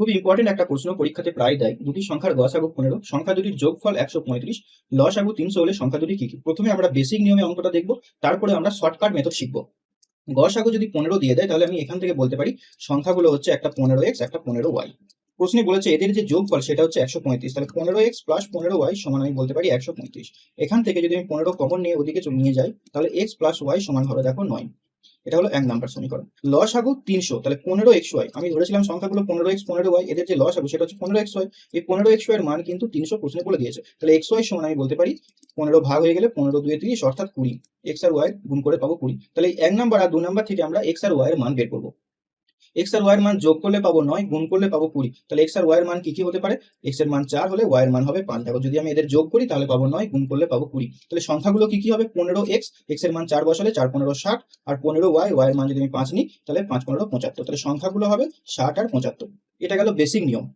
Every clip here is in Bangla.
খুব ইম্পর্টেন্ট একটা প্রশ্ন পরীক্ষাতে প্রায় দেয়। দুটি সংখ্যার গসাগু পনেরো। সংখ্যা দুটির যোগফল একশো পঁয়ত্রিশ। লসাগু তিনশো হলে সংখ্যা দুটি কি কি? প্রথমে আমরা বেসিক নিয়মে অঙ্কটা দেখব, তারপরে আমরা শর্টকাট মেথড শিখব। গসাগু যদি পনেরো দিয়ে দেয়, তাহলে আমি এখান থেকে বলতে পারি, সংখ্যাগুলো হচ্ছে একটা পনেরো এক্স একটা পনেরো ওয়াই প্রশ্নে বলেছে এদের যে যোগফল, সেটা হচ্ছে একশো পঁয়ত্রিশ। তাহলে পনেরো এক্স প্লাস পনেরো ওয়াই সমান আমি বলতে পারি একশো পঁয়ত্রিশ। এখান থেকে যদি আমি পনেরো কমন নিয়ে ওদিকে নিয়ে যাই, তাহলে এক্স প্লাস ওয়াই সমান হবে দেখো নয়। এটা হলো এক নাম্বার সমীকরণ। লস আগু তিনশো, তাহলে পনেরো এক্স ওয়াই। আমি ধরেছিলাম সংখ্যাগুলো পনেরো এক্স, পনেরো ওয়াই, এদের যে লস আগু সেটা হচ্ছে পনেরো এক্স ওয়াই। এই পনেরো এক্স ওয়াই এর মান কিন্তু তিনশো প্রশ্নে বলে দিয়েছে। তাহলে এক্স ওয়াই সমান আমি বলতে পারি, পনেরো ভাগ হয়ে গেলে পনেরো দুয়ে তিরিশ, অর্থাৎ কুড়ি। এক্স আর ওয়াই গুণ করে পাবো কুড়ি। তাহলে এক নাম্বার আর দু নাম্বার থেকে আমরা এক্স আর ওয়াই এর মান বের করব। এক্স আর ওয়াই মান যোগ করলে পাবো নয়, গুণ করলে পাবো কুড়ি। তাহলে এক্স আর ওয়াই মান কি কি হতে পারে? এক্সের মান চার হলে ওয়াই এর মান হবে পাঁচ। দেখো যদি আমি এদের যোগ করি, তাহলে পাবো নয়, গুণ করলে পাবো কুড়ি। তাহলে সংখ্যাগুলো কি কি হবে? পনেরো এক্স এক্সের মান চার বসালে চার, পনেরো, ষাট। আর পনেরো ওয়াই ওয়াই এর মান যদি আমি পাঁচ নিই, তাহলে পাঁচ, পনেরো, পঁচাত্তর। তাহলে সংখ্যাগুলো হবে ষাট আর পঁচাত্তর। এটা গেল বেসিক নিয়ম।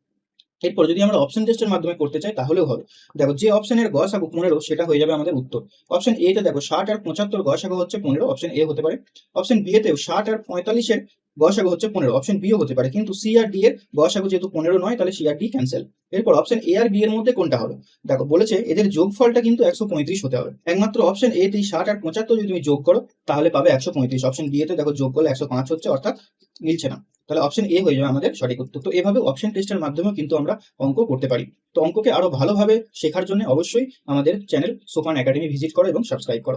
এরপর যদি আমরা অপশন টেস্টের মাধ্যমে করতে চাই, তাহলেও হবে। দেখো যে অপশনের গসাগু পনেরো, সেটা হয়ে যাবে আমাদের উত্তর। অপশন এ তে দেখো ষাট আর পঁচাত্তর গসাগু হচ্ছে পনেরো অপশন এ হতে পারে। অপশন বি এতেও ষাট আর পঁয়তাল্লিশের গসাগু হচ্ছে পনেরো অপশন বিও হতে পারে। কিন্তু সি আর ডি এর গসাগু যেহেতু পনেরো নয়, তাহলে সি আর ডি ক্যান্সেল এরপর অপশন এ আর বি এর মধ্যে কোনটা হবে? দেখো, বলেছে এদের যোগফলটা কিন্তু একশো পঁয়ত্রিশ হতে হবে। একমাত্র অপশন এ তে ষাট আর পঁচাত্তর যদি তুমি যোগ করো, তাহলে পাবে একশো পঁয়ত্রিশ। অপশন বি এতে দেখো যোগ করলে একশো পাঁচ হচ্ছে, অর্থাৎ মিলছে না। তাহলে অপশন এ হয়ে যাবে আমাদের সঠিক উত্তর। তো এভাবে অপশন টেস্টের মাধ্যমেও কিন্তু আমরা অঙ্ক করতে পারি। তো অঙ্ককে আরও ভালোভাবে শেখার জন্য অবশ্যই আমাদের চ্যানেল সোপান একাডেমি ভিজিট করো এবং সাবস্ক্রাইব করো।